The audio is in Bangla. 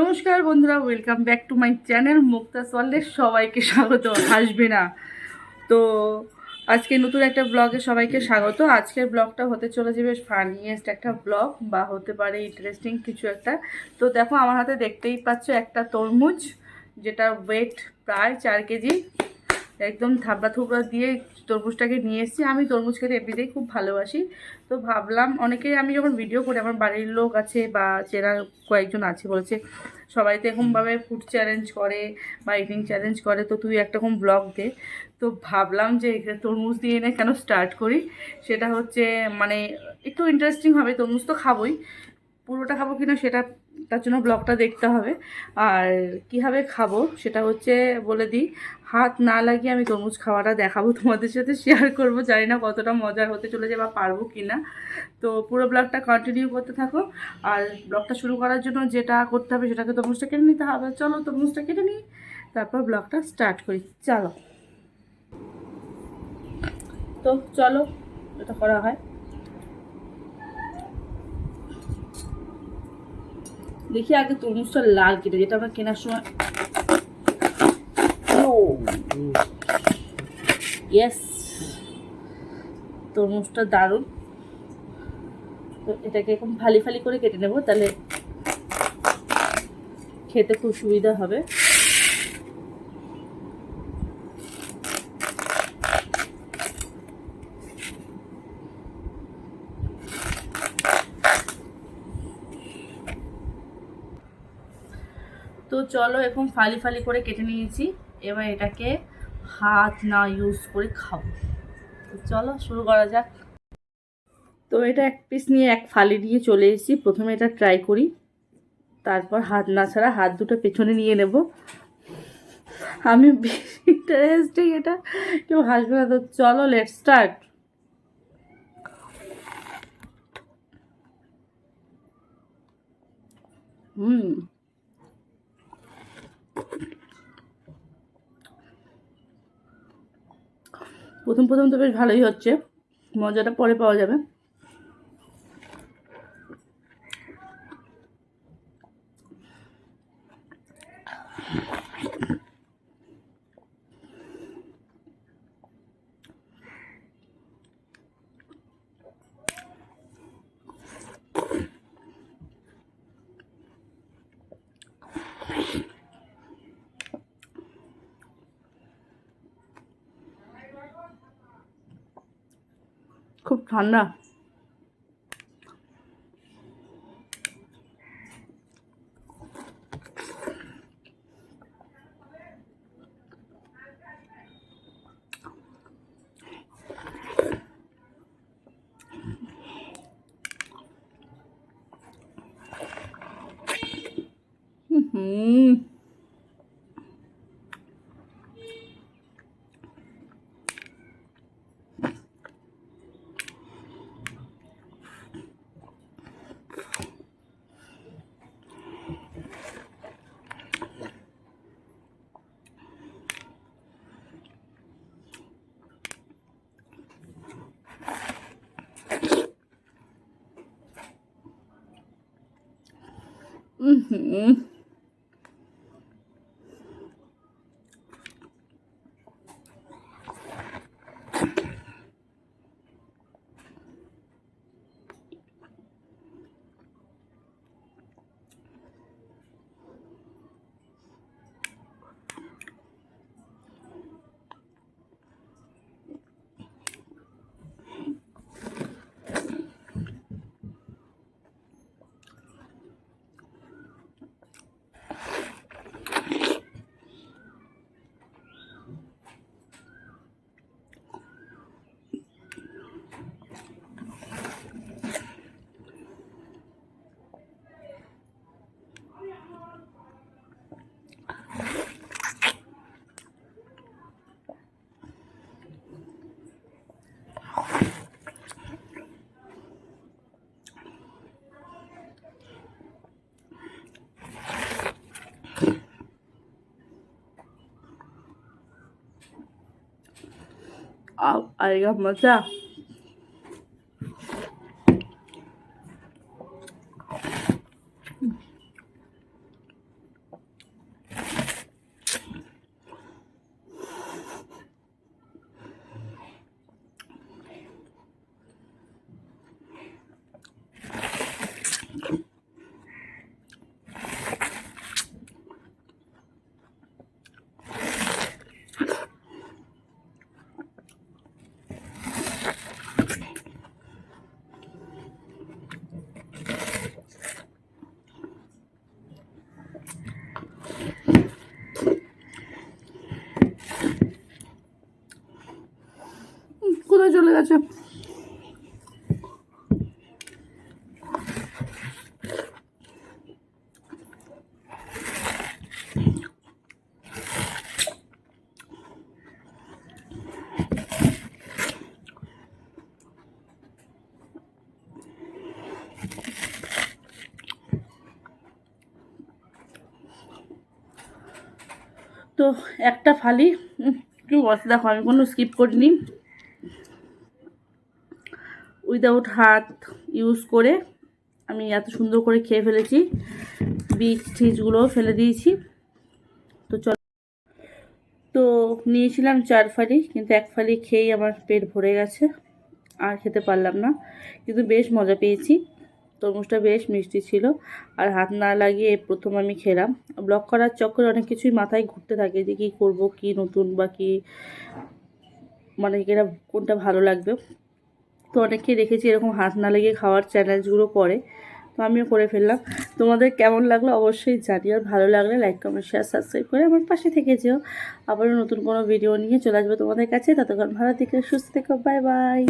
নমস্কার বন্ধুরা welcome back to my channel Mukta সোয়ালের সবাইকে স্বাগত হাসবে না। তো আজকে নতুন একটা ব্লগে সবাইকে স্বাগত। আজকের ব্লগটা হতে চলেছে বেশ ফানিয়েস্ট একটা ব্লগ বা হতে পারে ইন্টারেস্টিং কিছু একটা। তো দেখো, আমার হাতে দেখতেই পাচ্ছ একটা তরমুজ, যেটা ওয়েট প্রায় চার কেজি। একদম থাবড়া থুবড়া দিয়ে তরমুজটাকে নিয়ে এসেছি। আমি তরমুজ খেতে এমনিতেই খুব ভালোবাসি। তো ভাবলাম অনেকে আমি যখন ভিডিও করি, আমার বাড়ির লোক আছে বা চেনা কয়েকজন আছে বলেছে, সবাই তো এরকমভাবে ফুড চ্যালেঞ্জ করে বা ইটিং চ্যালেঞ্জ করে, তো তুই একটা রকম ব্লগ দে। তো ভাবলাম যে তরমুজ দিয়ে এনে কেন স্টার্ট করি? সেটা হচ্ছে মানে একটু ইন্টারেস্টিং হবে, তরমুজ তো খাবই। পুরোটা খাব কিনা সেটা তার জন্য ব্লগটা দেখতে হবে। আর কীভাবে খাব সেটা হচ্ছে বলে দিই হাত না লাগিয়ে আমি তরমুজ খাওয়াটা দেখাবো তোমাদের সাথে শেয়ার করব। জানি না কতটা মজার হতে চলেছে বা পারব কি না তো পুরো ব্লগটা কন্টিনিউ করতে থাকো। আর ব্লগটা শুরু করার জন্য যেটা করতে হবে সেটাকে তরমুজটা কেটে নিতে হবে। চলো তরমুজটা কেটে নিই, তারপর ব্লগটা স্টার্ট করি। চলো। তো চলো, এটা করা হয়। দেখি আগে তরমুজটা লাল কেটে, যেটা আমরা কেনার সময় ইয়েস তরমুজটা দারুণ। তো এটাকে এখন ফালি ফালি করে কেটে নেব, তাহলে খেতে খুব সুবিধা হবে। তো চলো এখন ফালি ফালি করে কেটে নিয়েছি। এবার এটাকে হাত না ইউজ করে খাব। চলো শুরু করা যাক। তো এটা এক পিস নিয়ে এক ফালি নিয়ে চলে এসেছি। প্রথমে এটা ট্রাই করি। তারপর হাত না ছাড়া হাত দুটো পেছনে নিয়ে নেব। আমি বেশি ইন্টারেস্টিং এটা। কেউ হাসবে না। তো চলো লেট স্টার্ট হুম। প্রথম প্রথম তো বেশ ভালোই হচ্ছে। মজাটা পরে পাওয়া যাবে। খুব ঠান্ডা। হুম হুম अब आएगा मज़ा। আছে তো একটা ফালি একটু বসে দেখো আমি কোনো স্কিপ করিনি। উইদাউট হাত ইউজ করে আমি এত সুন্দর করে খেয়ে ফেলেছি। বীজ টিজগুলোও ফেলে দিয়েছি। তো চল তো নিয়েছিলাম চার ফালি, কিন্তু এক ফালি খেয়েই আমার পেট ভরে গেছে। আর খেতে পারলাম না, কিন্তু বেশ মজা পেয়েছি। তরমুজটা বেশ মিষ্টি ছিল। আর হাত না লাগিয়ে প্রথম আমি খেলাম। ব্লক করার চক্করে অনেক কিছুই মাথায় ঘুরতে থাকে যে কী করব, কী নতুন বা কী মানে এটা কোনটা ভালো লাগবে। তো অনেকে দেখেছি এরকম হাত না লেগে খাওয়ার চ্যালেঞ্জগুলো করে। তো আমিও করে ফেললাম। তোমাদের কেমন লাগল অবশ্যই জানি, আর ভালো লাগলে লাইক কমেন্ট শেয়ার সাবস্ক্রাইব করে আমার পাশে থেকে যেও। আবারও নতুন কোনো ভিডিও নিয়ে চলে আসব তোমাদের কাছে। ততক্ষণ ভালো থেকে, সুস্থ থেকো বাই বাই